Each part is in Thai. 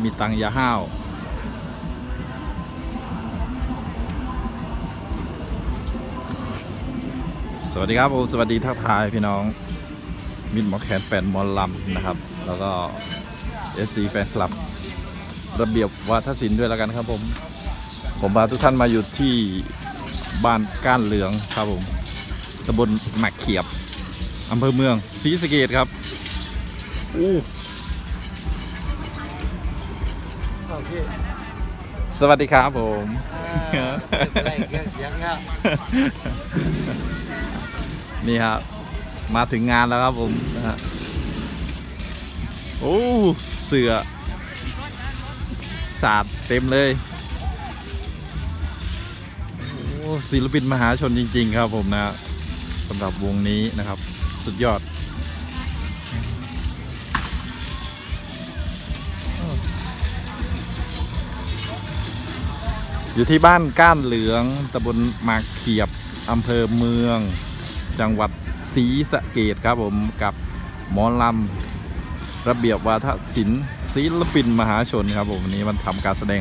ม่มีตังค์อยาห้าว สวัสดีครับผมสวัสดีทักทายพี่น้อง มิดหมอแคนแฟนมอลลัมนะครับ แล้วก็ FC แฟนคลับ ระเบียบวาทศิลป์ด้วยแล้วกันครับผม ผมพาทุกท่านมาอยู่ที่บ้านก้านเหลืองครับผมตำบลหมักเขียบอำเภอเมืองศรีสะเกดครับ อู้ สวัสดีครับผมได้เครื่องเสียงครับนี่ครับ มาถึงงานแล้วครับผมนะฮะโอ้เสือสาดเต็มเลยโอ้ศิลปินมหาชนจริง ๆ ครับผมนะสำหรับวงนี้นะครับ สุดยอด อยู่ที่บ้านก้านเหลืองตำบลมากเขียบอำเภอเมือง จังหวัดศรีสะเกดครับผมกับหมอลำระเบียบวาทศิลป์ศิลปินมหาชนครับผมวันนี้มันทำการแสดง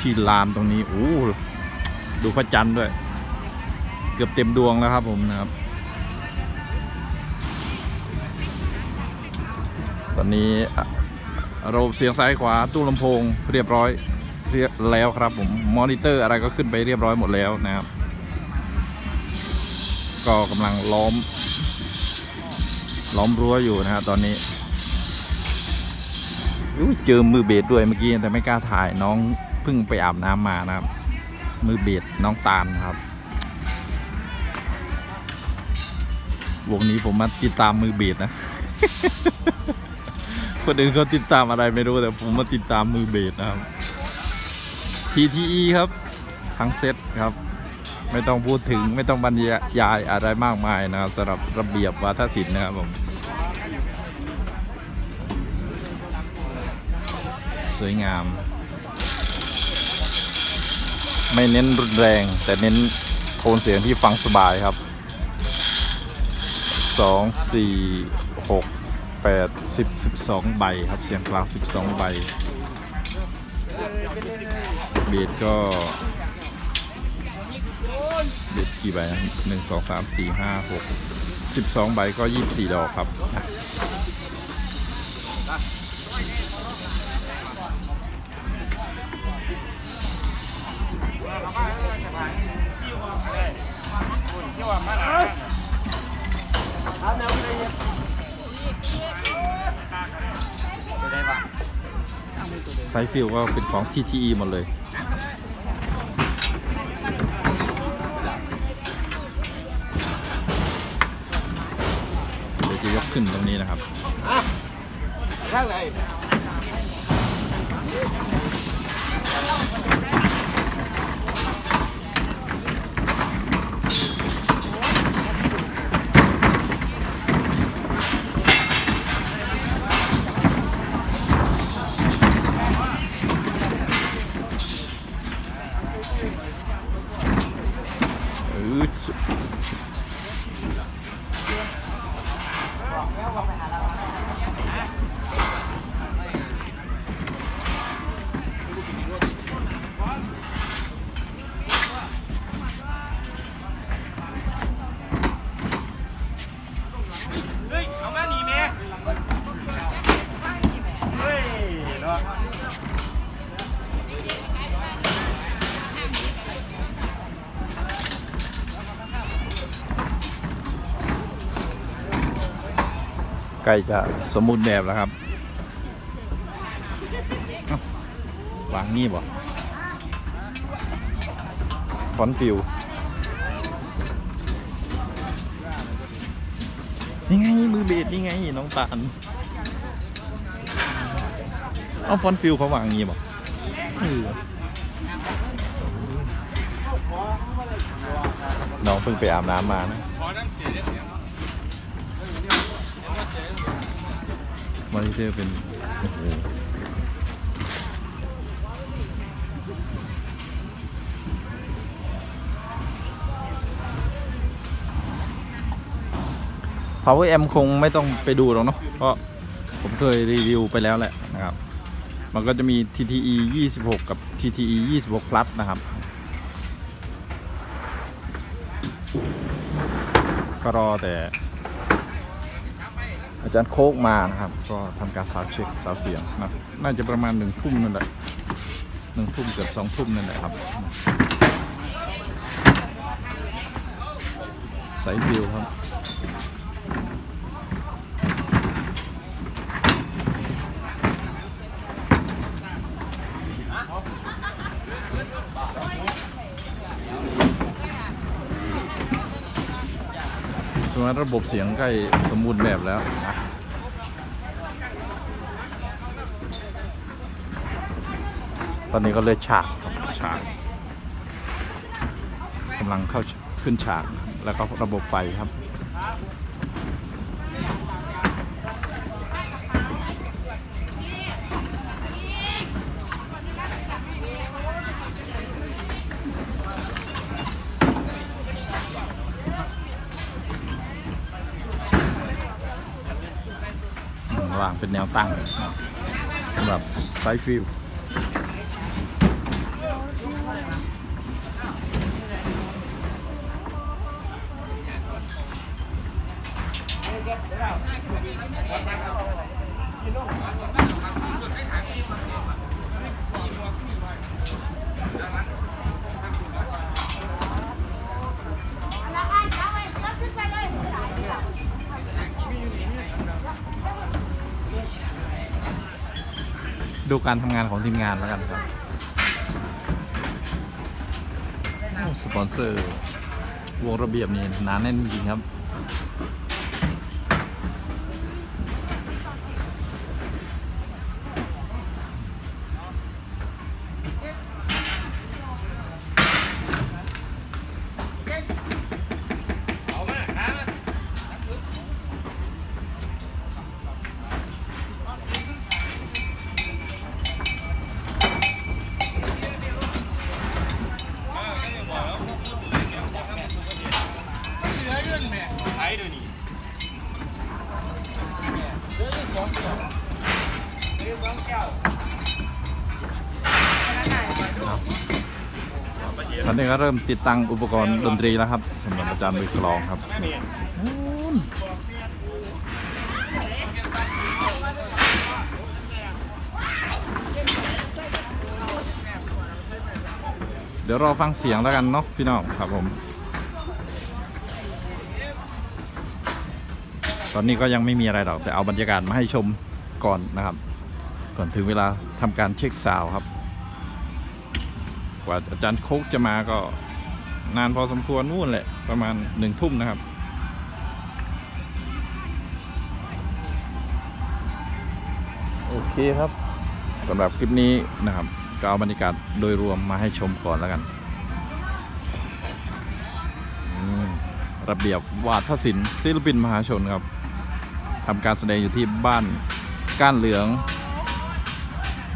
ที่ลานตรงนี้โอ้ดูพระจันทร์ด้วย เกือบเต็มดวงแล้วครับผมนะครับ ตอนนี้ระบบเสียงซ้ายขวาตู้ลำโพงเรียบร้อย เรียบแล้วครับผมมอนิเตอร์อะไรก็ขึ้นไปเรียบร้อยหมดแล้วนะครับ ก็กำลังล้อม ล้อมรั้วอยู่นะฮะตอนนี้เจอมือเบสด้วยเมื่อกี้แต่ไม่กล้าถ่ายน้องเพิ่งไปอาบน้ำมานะครับ มือเบสน้องตาลครับวงนี้ผมมาติดตามมือเบสนะ คนอื่นเขาติดตามอะไรไม่รู้แต่ผมมาติดตามมือเบสนะครับ TTE ครับทั้งเซตครับ ไม่ต้องพูดถึงไม่ต้องบรรยายอะไรมากมายนะครับสำหรับระเบียบวาทศิลป์นะครับผมสวยงาม ไม่เน้นรุนแรง แต่เน้นโทนเสียงที่ฟังสบายครับ 2 4 6 8 10 12 ใบครับเสียงกลาง 12 ใบ เบสก็เบ็ดกี่ใบนะหนึ่งสองสามสี่ห้าหกสิบสองใบก็ยี่สิบสี่ดอกครับ ไซส์ฟิลก็เป็นของ TTE หมดเลย ขึ้นตรงนี้นะครับข้างไหน ใกล้จะสมบูรณ์แบบแล้วครับวางนี่บ่ฟอนฟิวนี่ไง มือเบสนี่ไง น้องตาลเอาฟอนฟิวเขาวางงี้บ่เออน้องเพิ่งไปอาบน้ำมานะ มอนิเตอร์เป็นโอ้โหพาวเวอร์แอมคงไม่ต้องไปดูหรอกเนาะเพราะผมเคยรีวิวไปแล้วแหละนะครับ มันก็จะมี TTE 26 กับ TTE 26 plus นะครับก็รอแต่ อาจารย์โคกมานะครับ ก็ทำการสาวเช็คสาวเสียงนะน่าจะประมาณหนึ่งทุ่มนั่นแหละหนึ่งทุ่มเกือบสองทุ่มนั่นแหละครับสายฟิวครับ ส่วนระบบเสียงใกล้สมบูรณ์แบบแล้วนะตอนนี้ก็เลยฉากครับฉากกำลังเข้าขึ้นฉากแล้วก็ระบบไฟครับ วางเป็นแนวตั้งสำหรับไซฟิล ดูการทำงานของทีมงานแล้วกันครับสปอนเซอร์วงระเบียบนี่หนาแน่นจริงครับ นี้ก็เริ่มติดตั้งอุปกรณ์ดนตรีแล้วครับสำหรับอาจารย์มือกลองครับเดี๋ยวรอฟังเสียงแล้วกันเนาะพี่น้องครับผมตอนนี้ก็ยังไม่มีอะไรหรอกแต่เอาบรรยากาศมาให้ชมก่อนนะครับ ก่อนถึงเวลาทำการเช็คซาวครับ ว่าอาจารย์โคกจะมาก็นานพอสมควรนู่นแหละ ประมาณหนึ่งทุ่มนะครับ โอเคครับสำหรับคลิปนี้นะครับก็เอาบรรยากาศโดยรวมมาให้ชมก่อนแล้วกันอืมระเบียบวาทศิลป์ศิลปินมหาชนครับทำการแสดงอยู่ที่บ้านก้านเหลือง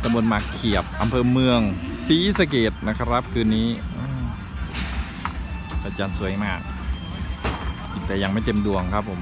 ตำบลหมากเขียบอำเภอเมืองศรีสะเกดนะครับ คืนนี้อืมพระจันสวยมาก แต่ยังไม่เต็มดวงครับผม